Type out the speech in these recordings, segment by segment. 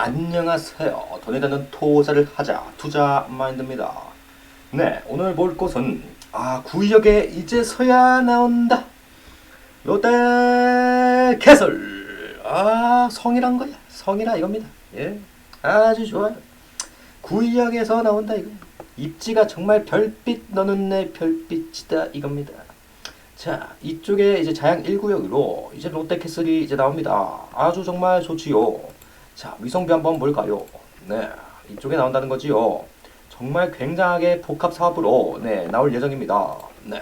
안녕하세요. 돈에 되는 투자를 하자. 투자 마인드입니다. 네, 오늘 볼 곳은 아 구역에 이제서야 나온다. 롯데 캐슬. 아 성이란 거야. 성이라 이겁니다. 예, 아주 좋아요. 구역에서 나온다 이거. 입지가 정말 별빛 너는 내 별빛이다 이겁니다. 자, 이쪽에 이제 자양 1구역으로 이제 롯데캐슬이 이제 나옵니다. 아주 정말 좋지요. 자, 위성비 한번 볼까요? 네, 이쪽에 나온다는 거지요. 정말 굉장하게 복합 사업으로 네, 나올 예정입니다. 네.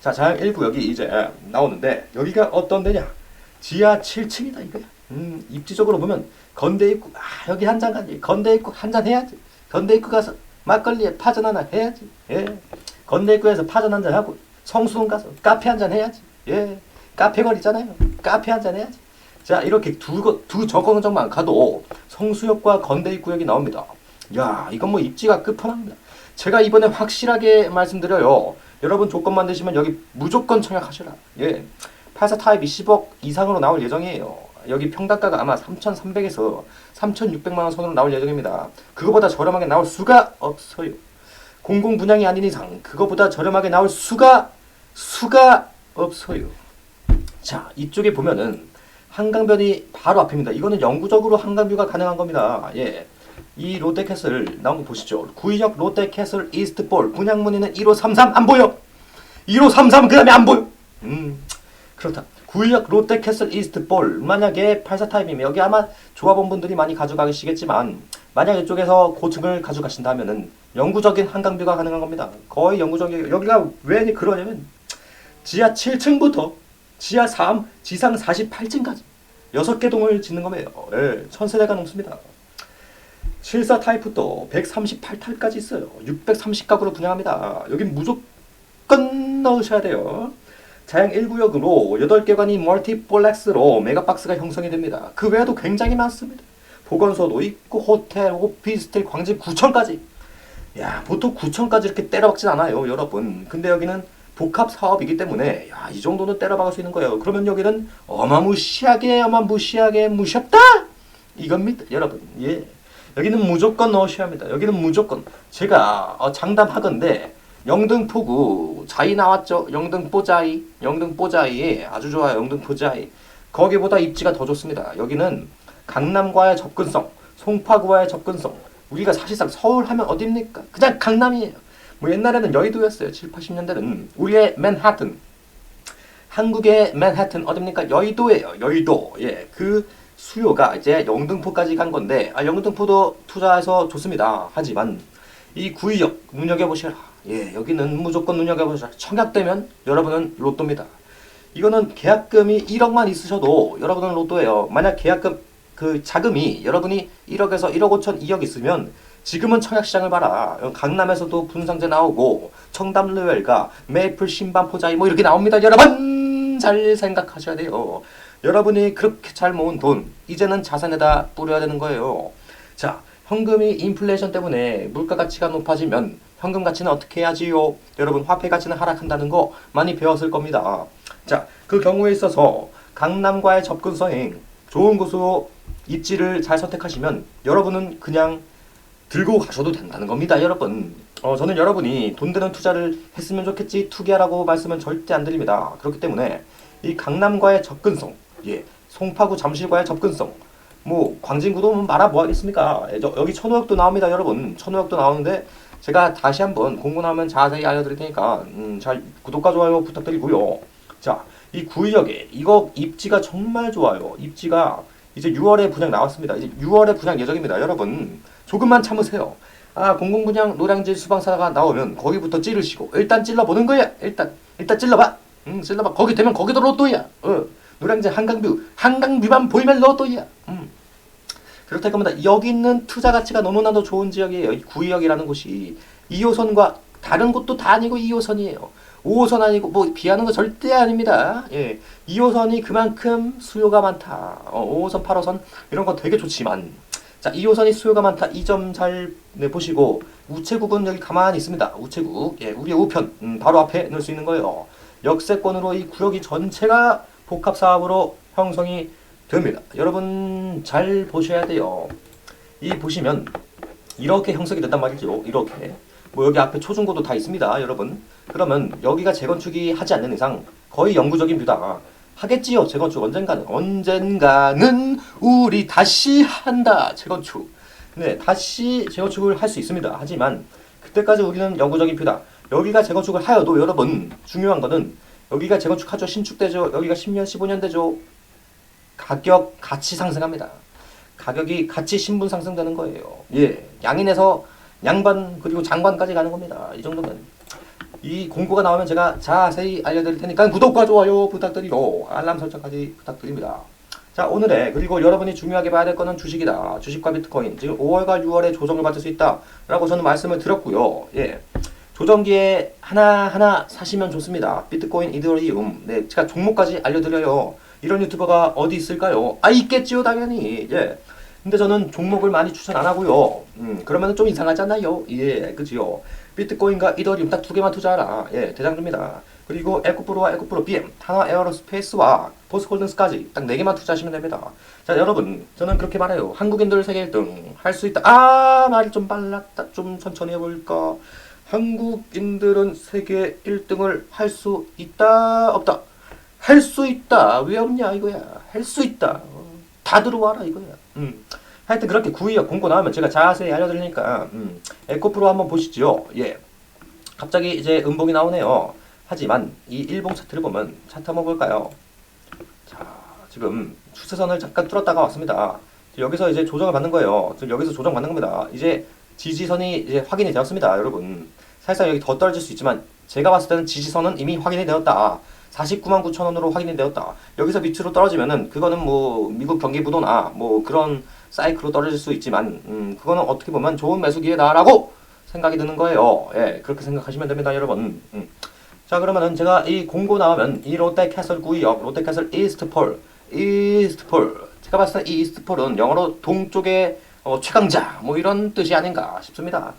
자, 자양 1구역이 이제 나오는데 여기가 어떤 데냐? 지하 7층이다 이거야. 음, 입지적으로 보면 건대 입구 아, 여기 한 잔 가지. 건대 입구 한 잔 해야지. 건대 입구 가서 막걸리에 파전 하나 해야지. 예. 건대 입구에서 파전 한 잔 하고 성수동 가서 카페 한 잔 해야지. 예. 카페 거리잖아요. 카페 한 잔 해야지. 자, 이렇게 두, 거- 두 저공정만 가도 성수역과 건대 입구역이 나옵니다. 야, 이건 뭐 입지가 끝판왕입니다. 제가 이번에 확실하게 말씀드려요. 여러분 조건만 되시면 여기 무조건 청약하셔라. 예. 84 타입이 10억 이상으로 나올 예정이에요. 여기 평당가가 아마 3,300에서 3,600만 원 선으로 나올 예정입니다. 그거보다 저렴하게 나올 수가 없어요. 공공 분양이 아닌 이상 그거보다 저렴하게 나올 수가 수가 없어요. 자, 이쪽에 보면은 한강변이 바로 앞입니다. 이거는 영구적으로 한강뷰가 가능한 겁니다. 예. 이 롯데캐슬 나온 거 보시죠. 구의역 롯데캐슬 이스트볼 분양문의는 1533 안 보여. 1533 그다음에 안 보여. 음. 그렇다. 구의역 롯데캐슬 이스트볼 만약에 84 타입이면 여기 아마 조합원분들이 많이 가져가시겠지만 만약 이쪽에서 고층을 가져가신다면은 영구적인 한강뷰가 가능한 겁니다. 거의 영구적인 여기가 왜 그러냐면 지하 7층부터 지하 3, 지상 48층까지 여섯 개 동을 짓는 겁니다. 예, 천세대가 넘습니다. 74 타입부터 138타입까지 있어요. 630가구로 분양합니다. 여기 무조건 넣으셔야 돼요. 자양 1구역으로 8개관이 멀티플렉스로 메가박스가 형성이 됩니다. 그 외에도 굉장히 많습니다. 보건소도 있고 호텔, 오피스텔, 광집, 구청까지. 야, 보통 구청까지 이렇게 때려박진 않아요, 여러분. 근데 여기는 복합 사업이기 때문에 야, 이 정도는 때려박을 수 있는 거예요. 그러면 여기는 어마무시하게 어마무시하게 무섭다. 이겁니다, 여러분. 예. 여기는 무조건 넣으셔야 합니다. 여기는 무조건 제가 어, 장담하건데 영등포구 자이 나왔죠. 영등포 자이, 영등포 자이 아주 좋아요. 영등포 자이 거기보다 입지가 더 좋습니다. 여기는 강남과의 접근성, 송파구와의 접근성. 우리가 사실상 서울 하면 어딥니까? 그냥 강남이에요. 뭐 옛날에는 여의도였어요. 7, 80년대는 우리의 맨하튼. 한국의 맨하튼 어딥니까? 여의도예요. 여의도. 예. 그 수요가 이제 영등포까지 간 건데 아 영등포도 투자해서 좋습니다. 하지만 이 구의역 눈여겨 보시라. 예, 여기는 무조건 눈여겨 보시라. 청약되면 여러분은 로또입니다. 이거는 계약금이 1억만 있으셔도 여러분은 로또예요. 만약 계약금 그 자금이 여러분이 1억에서 1억 5천 2억 있으면 지금은 청약시장을 봐라. 강남에서도 분상제 나오고 청담 루웰가 메이플 신반 포자이 뭐 이렇게 나옵니다. 여러분 잘 생각하셔야 돼요. 여러분이 그렇게 잘 모은 돈 이제는 자산에다 뿌려야 되는 거예요. 자, 현금이 인플레이션 때문에 물가 가치가 높아지면 현금 가치는 어떻게 해야지요? 여러분 화폐 가치는 하락한다는 거 많이 배웠을 겁니다. 자, 그 경우에 있어서 강남과의 접근성이 좋은 곳으로 입지를 잘 선택하시면 여러분은 그냥 들고 가셔도 된다는 겁니다, 여러분. 어, 저는 여러분이 돈 되는 투자를 했으면 좋겠지 투기하라고 말씀은 절대 안 드립니다. 그렇기 때문에 이 강남과의 접근성, 예, 송파구 잠실과의 접근성, 뭐 광진구도 뭐 말아 뭐 하겠습니까? 예, 저, 여기 천호역도 나옵니다, 여러분. 천호역도 나오는데 제가 다시 한번 나오면 자세히 알려드릴 테니까 음, 잘 구독과 좋아요 부탁드리고요. 자, 이 구의역에 이거 입지가 정말 좋아요. 입지가 이제 6월에 분양 나왔습니다. 이제 6월에 분양 예정입니다, 여러분. 조금만 참으세요. 아, 공공분양 노량진 수방사가 나오면 거기부터 찌르시고 일단 찔러보는 거야. 일단 일단 찔러봐. 응, 찔러봐. 거기 되면 거기도 로또야. 어, 노량진 한강뷰 한강뷰만 보이면 로또야. 음. 그렇다 겁니다. 여기 있는 투자 가치가 너무나도 좋은 지역이에요. 이 구의역이라는 곳이 2호선과 다른 곳도 다 아니고 2호선이에요. 5호선 아니고 뭐 비하는 거 절대 아닙니다. 예. 2호선이 그만큼 수요가 많다. 어, 5호선, 8호선 이런 거 되게 좋지만 자, 2호선이 수요가 많다. 이 점잘 네, 보시고 우체국은 여기 가만히 있습니다. 우체국. 예, 우리 우편 음, 바로 앞에 넣을 수 있는 거예요. 역세권으로 이 구역이 전체가 복합 사업으로 형성이 됩니다. 여러분 잘 보셔야 돼요. 이 보시면 이렇게 형성이 된단 말이죠. 이렇게 뭐 여기 앞에 초중고도 다 있습니다, 여러분. 그러면 여기가 재건축이 하지 않는 이상 거의 영구적인 뷰다. 하겠지요, 재건축 언젠가는 언젠가는 우리 다시 한다, 재건축. 네, 다시 재건축을 할 수 있습니다. 하지만 그때까지 우리는 영구적인 뷰다. 여기가 재건축을 하여도 여러분 중요한 거는 여기가 재건축하죠, 신축되죠, 여기가 10년, 15년 되죠. 가격 같이 상승합니다. 가격이 같이 신분 상승되는 거예요. 예, 양인에서 양반 그리고 장관까지 가는 겁니다. 이 정도면 이 공고가 나오면 제가 자세히 알려드릴 테니까 구독과 좋아요 부탁드리고 알람 설정까지 부탁드립니다. 자 오늘의 그리고 여러분이 중요하게 봐야 될 거는 주식이다. 주식과 비트코인 지금 5월과 6월에 조정을 받을 수 있다라고 저는 말씀을 드렸고요. 예. 조정기에 하나하나 사시면 좋습니다. 비트코인, 이더리움. 네, 제가 종목까지 알려드려요. 이런 유튜버가 어디 있을까요? 아, 있겠지요, 당연히. 예. 근데 저는 종목을 많이 추천 안 하고요. 음, 그러면 좀 이상하잖아요. 예, 그지요. 비트코인과 이더리움 딱 두 개만 투자하라. 예, 대장주입니다. 그리고 에코프로와 에코프로 BM, 타나 에어로스페이스와 보스골든스까지 딱 네 개만 투자하시면 됩니다. 자, 여러분, 저는 그렇게 말해요. 한국인들 세계 1등 할 수 있다. 아, 말이 좀 빨랐다. 좀 천천히 해볼까. 한국인들은 세계 1등을 할 수 있다, 없다. 할 수 있다. 왜 없냐 이거야. 할 수 있다. 어, 다 들어와라 이거야. 음. 하여튼 그렇게 구의역 공고 나오면 제가 자세히 알려드리니까 음. 에코프로 한번 보시죠. 예. 갑자기 이제 음봉이 나오네요. 하지만 이 일봉 차트를 보면 차트 한번 볼까요? 자, 지금 추세선을 잠깐 뚫었다가 왔습니다. 여기서 이제 조정을 받는 거예요. 지금 여기서 조정 받는 겁니다. 이제 지지선이 이제 확인이 되었습니다, 여러분. 사실상 여기 더 떨어질 수 있지만 제가 봤을 때는 지지선은 이미 확인이 되었다. 49만 9천 원으로 확인이 되었다. 여기서 밑으로 떨어지면은 그거는 뭐 미국 경기 부도나 뭐 그런 사이클로 떨어질 수 있지만 음 그거는 어떻게 보면 좋은 매수 기회다라고 생각이 드는 거예요. 예, 그렇게 생각하시면 됩니다, 여러분. 음. 자 그러면은 제가 이 공고 나오면 이 롯데 캐슬 구역 롯데 캐슬 이스트폴 이스트폴 제가 봤을 때 이 이스트폴은 영어로 동쪽의 어, 최강자 뭐 이런 뜻이 아닌가 싶습니다.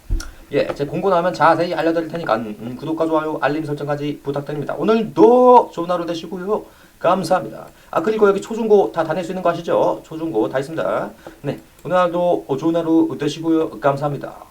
예, 제 공고 나오면 자세히 알려드릴 테니까 음, 구독과 좋아요 알림 설정까지 부탁드립니다. 오늘도 좋은 하루 되시고요. 감사합니다. 아 그리고 여기 초중고 다 다닐 수 있는 거 아시죠? 초중고 다 있습니다. 네, 오늘도 좋은 하루 되시고요. 감사합니다.